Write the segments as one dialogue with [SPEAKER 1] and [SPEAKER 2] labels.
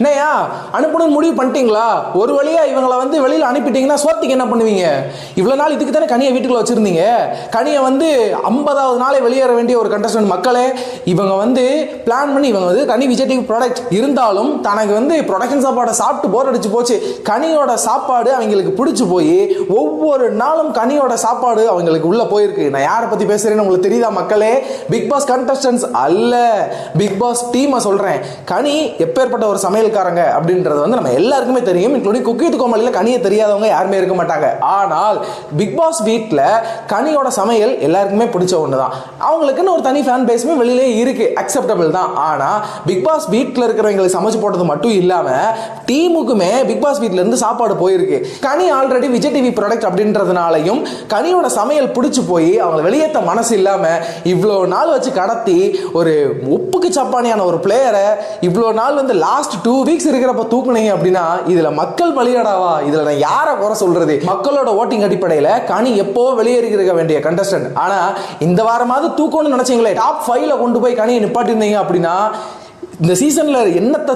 [SPEAKER 1] 那 என்னையா அனுப்பணும்னு முடிவு பண்ணிட்டீங்களா? ஒரு வழியா இவங்களை வந்து வெளியில் அனுப்பிட்டீங்கன்னா சோத்துக்கு என்ன பண்ணுவீங்க? இவ்வளோ நாள் இதுக்கு தானே கனியை வீட்டுக்குள்ள வச்சிருந்தீங்க. கனியை வந்து ஐம்பதாவது நாளே வெளியேற வேண்டிய ஒரு கண்டஸ்டன்ட் மக்களே இவங்க வந்து பிளான் பண்ணி இவங்க வந்து கனி விஜய் ப்ராடக்ட் இருந்தாலும் தனக்கு வந்து ப்ரொடக்ஷன் சாப்பாடை சாப்பிட்டு போர் அடிச்சு போச்சு. கனியோட சாப்பாடு அவங்களுக்கு பிடிச்சி போய் ஒவ்வொரு நாளும் கனியோட சாப்பாடு அவங்களுக்கு உள்ள போயிருக்கு. நான் யாரை பத்தி பேசுறேன்னு உங்களுக்கு தெரியுதா மக்களே? பிக் பாஸ் கண்டஸ்டன்ஸ் அல்ல. பிக் பாஸ் டீமை சொல்றேன். கனி எப்பேற்பட்ட ஒரு சமையல்காரங்க அப்படின்றது வந்து நம்ம எல்லாருக்குமே தெரியும் இன்க்ளூடிங் குக்கித் கோமலியில் கனியை தெரியாதவங்க யாருமே இருக்க மாட்டாங்க. ஆனால் பிக் பாஸ் வீட்டில் கனியோட சமையல் எல்லாருக்குமே பிடிச்ச ஒன்று தான் அவங்களுக்குன்னு ஒரு தனி ஃபேன் பேஸுமே வெளியிலே இருக்குது அக்செப்டபிள் தான். ஆனால் பிக் பாஸ் வீட்டில் இருக்கிறவங்களுக்கு சமைச்சு போட்டது மட்டும் இல்லாமல் டீமுக்குமே பிக் பாஸ் வீட்டிலேருந்து சாப்பாடு போயிருக்கு. Kani already Vijay TV product அப்படின்றதுனாலையும் கனியோட சமையல் பிடிச்சி போய் அவங்களை வெளியேற்ற மனசு இல்லாமல் இவ்வளோ நாள் வச்சு கடத்தி ஒரு உப்புக்கு சப்பானியான ஒரு பிளேயரை இவ்வளோ நாள் வந்து லாஸ்ட் டூ வீக் வீக்ஸ் இருக்கிறப்ப தூக்குனீங்க அப்படின்னா இதுல மக்கள் பலியடாவா? இதுல நான் யாரை குறை சொல்றது? மக்களோட ஓட்டிங் அடிப்படையில் கனி எப்போ வெளியேறிக்க வேண்டிய கண்டஸ்டன்ட் ஆனா இந்த வாரமாவது தூக்கணும்னு நினைச்சீங்களே டாப் ஃபைவ்ல கொண்டு போய் கனியை நிப்பாட்டிருந்தீங்க அப்படின்னா இந்த சீசன்ல என்னத்தை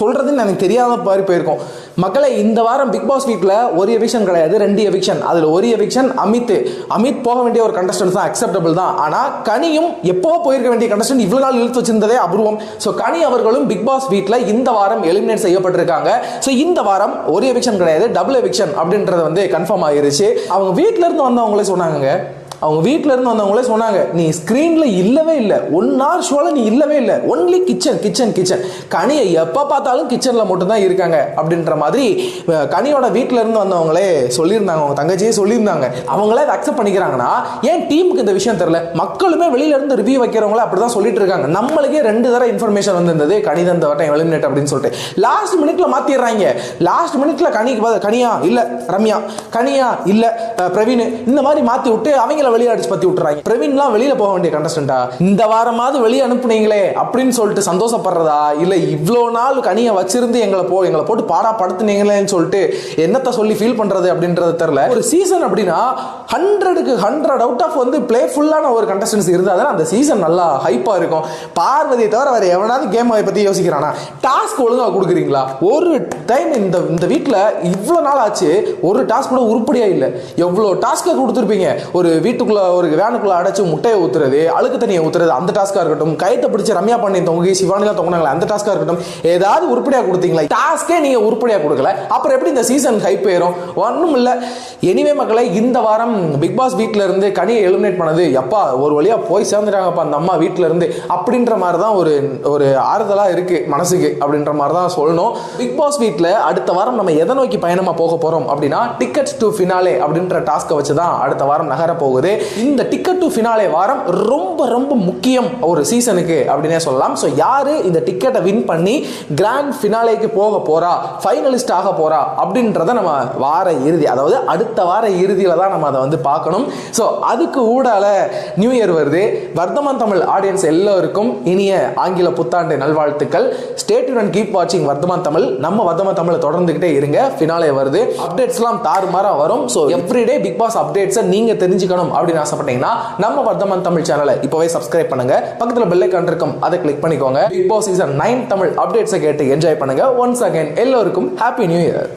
[SPEAKER 1] சொல்றதுன்னு எனக்கு தெரியாத மாதிரி போயிருக்கோம். மக்களை இந்த வாரம் பிக் பாஸ் வீட்டில் ஒரு எவிக்ஷன் கிடையாது ரெண்டு எவிக்ஷன் அதில் ஒரு எவிக்ஷன் அமித். அமித் போக வேண்டிய ஒரு கண்டஸ்டன்ட் தான் அக்செப்டபிள் தான். ஆனால் கனியும் எப்போ போயிருக்க வேண்டிய கண்டஸ்டன்ட் இவ்வளோ நாள் இழுத்து வச்சிருந்ததே அபூர்வம். ஸோ கனி அவர்களும் பிக் பாஸ் வீட்டில் இந்த வாரம் எலிமினேட் செய்யப்பட்டிருக்காங்க. ஸோ இந்த வாரம் ஒரு எவிக்ஷன் கிடையாது டபுள் எவிக்ஷன் அப்படின்றது வந்து கன்ஃபார்ம் ஆயிருச்சு. அவங்க வீட்டிலேருந்து வந்தவங்களே சொன்னாங்க அவங்க வீட்டில இருந்து வந்தவங்களே சொன்னாங்க நீ ஸ்க்ரீனில் இல்லவே இல்லை. ஒன் ஹவர் ஷோல நீ இல்லவே இல்லை. ஒன்லி கிச்சன் கிச்சன் கிச்சன் கனியை எப்போ பார்த்தாலும் கிச்சன்ல மட்டும்தான் இருக்காங்க அப்படின்ற மாதிரி கனியோட வீட்டில இருந்து வந்தவங்களே சொல்லியிருந்தாங்க. அவங்க தங்கச்சியே சொல்லியிருந்தாங்க. அவங்களே அதை அக்செப்ட் பண்ணிக்கிறாங்கன்னா ஏன் டீமுக்கு இந்த விஷயம் தெரியல? மக்களுமே வெளியில இருந்து ரிவ்யூ வைக்கிறவங்களே அப்படிதான் சொல்லிட்டு இருக்காங்க நம்மளுக்கே ரெண்டு தடவை இன்ஃபர்மேஷன் வந்திருந்தது. கணிதம் இந்த வட்டம் எலிமினேட் அப்படின்னு சொல்லிட்டு. லாஸ்ட் மினிட்ல மாத்திடுறாங்க. லாஸ்ட் மினிட்ல கனிக்கு கனியா இல்ல ரம்யா. கனியா இல்ல பிரவீன். இந்த மாதிரி மாத்தி விட்டு அவங்கள வெளியே அடிச்சு பத்தி விட்டுறாங்க. பிரவீன்லாம் வெளியில போக வேண்டிய கண்டஸ்டண்டா இந்த வாரமாவது வெளியே அனுப்புனீங்களே அப்படின்னு சொல்லிட்டு சந்தோஷப்படுறதா? இல்ல இவ்வளோ நாள் கனியை வச்சிருந்து எங்களை போ எங்களை போட்டு பாடா படுத்துனீங்களேன்னு சொல்லிட்டு என்னத்தை சொல்லி ஃபீல் பண்றது அப்படின்றது தெரியல. ஒரு சீசன் அப்படின்னா ஹண்ட்ரடுக்கு ஹண்ட்ரட் அவுட் ஆஃப் வந்து பிளேஃபுல்லான ஒரு கண்டஸ்டன்ஸ் இருந்தால் தான் அந்த சீசன் நல்லா ஹைப்பா இருக்கும். பார்வதியை தவிர வேற எவனாவது கேம் பத்தி யோசிக்கிறானா? டாஸ்க் ஒழுங்கா கொடுக்குறீங்களா? ஒரு டைம் இந்த இந்த வீட்டில் இவ்வளோ நாள் ஆச்சு ஒரு டாஸ்க் கூட உருப்படியா இல்லை. எவ்வளோ டாஸ்க்கை கொடுத்துருப்பீங்க? ஒரு வீட்டுக்குள்ளே ஒரு வேனுக்குள்ளே அடைச்சு முட்டையை ஊற்றுறது அழுக்கு தண்ணியை ஊத்துறது அந்த டாஸ்க்காக இருக்கட்டும். கைத்தை பிடிச்சி ரம்யா பண்ணி தொங்கி சிவானிலாம் தொங்கினாங்களே அந்த டாஸ்க்காக இருக்கட்டும். ஏதாவது உருப்படியாக கொடுத்தீங்களா? டாஸ்க்கே நீங்கள் உருப்படியாக கொடுக்கல. அப்புறம் எப்படி இந்த சீசன் ஹைப் ஏறும்? ஒன்றும் இல்லை. எனிவே மக்களை இந்த வாரம் பிக் பாஸ் வீட்டில் இருந்து கனியை எலிமினேட் பண்ணது எப்பா ஒரு வழியாக போய் சேர்ந்துட்டாங்கப்பா அந்த அம்மா வீட்டில் இருந்து அப்படின்ற மாதிரி தான் ஒரு ஒரு ஆறுதலாக இருக்குது மனசுக்கு அப்படின்ற மாதிரி தான் சொல்லணும். பிக் பாஸ் வீட்டில் அடுத்த வாரம் நம்ம எதை நோக்கி பயணமாக போக போகிறோம் அப்படின்னா டிக்கெட்ஸ் டு ஃபினாலே அப்படின்ற டாஸ்க்கை வச்சு தான் அடுத்த வாரம் நகர போகுது. இந்த டிக்கெட் டு ஃபினாலே வாரம் ரொம்ப ரொம்ப முக்கியம் ஒரு சீசனுக்கு அப்படின்னே சொல்லலாம். ஸோ யார் இந்த டிக்கெட்டை வின் பண்ணி கிராண்ட் ஃபினாலேக்கு போக போகிறா ஃபைனலிஸ்ட் ஆக போகிறா அப்படின்றத நம்ம வார இறுதி அதாவது அடுத்த வார இறுதியில் தான் நம்ம அதை வந்து பார்க்கணும். ஸோ அதுக்கு ஊடால நியூ இயர் வருது. வர்த்தமான் தமிழ் ஆடியன்ஸ் எல்லோருக்கும் இனிய ஆங்கில புத்தாண்டு நல்வாழ்த்துக்கள். ஸ்டேட் அண்ட் கீப் வாட்சிங் வர்த்தமான் தமிழ். நம்ம வர்த்தமான் தமிழை தொடர்ந்துக்கிட்டே இருங்க. ஃபினாலே வருது. அப்டேட்ஸ்லாம் தாறுமாறாக வரும். ஸோ எவ்ரிடே பிக் பாஸ் அப்டேட்ஸை நீங்கள் தெரிஞ்சுக்கணும். தெரிஞ்சுக்கணும் அப்படின்னு ஆசைப்பட்டீங்கன்னா நம்ம வர்த்தமான் தமிழ் சேனலை இப்போவே சப்ஸ்கிரைப் பண்ணுங்க. பக்கத்தில் பெல் ஐக்கான் இருக்கும் அதை கிளிக் பண்ணிக்கோங்க. Bigg Boss season nine Tamil அப்டேட்ஸை கேட்டு என்ஜாய் பண்ணுங்க. ஒன்ஸ் அகைன் எல்லோருக்கும் ஹாப்பி நியூ இயர்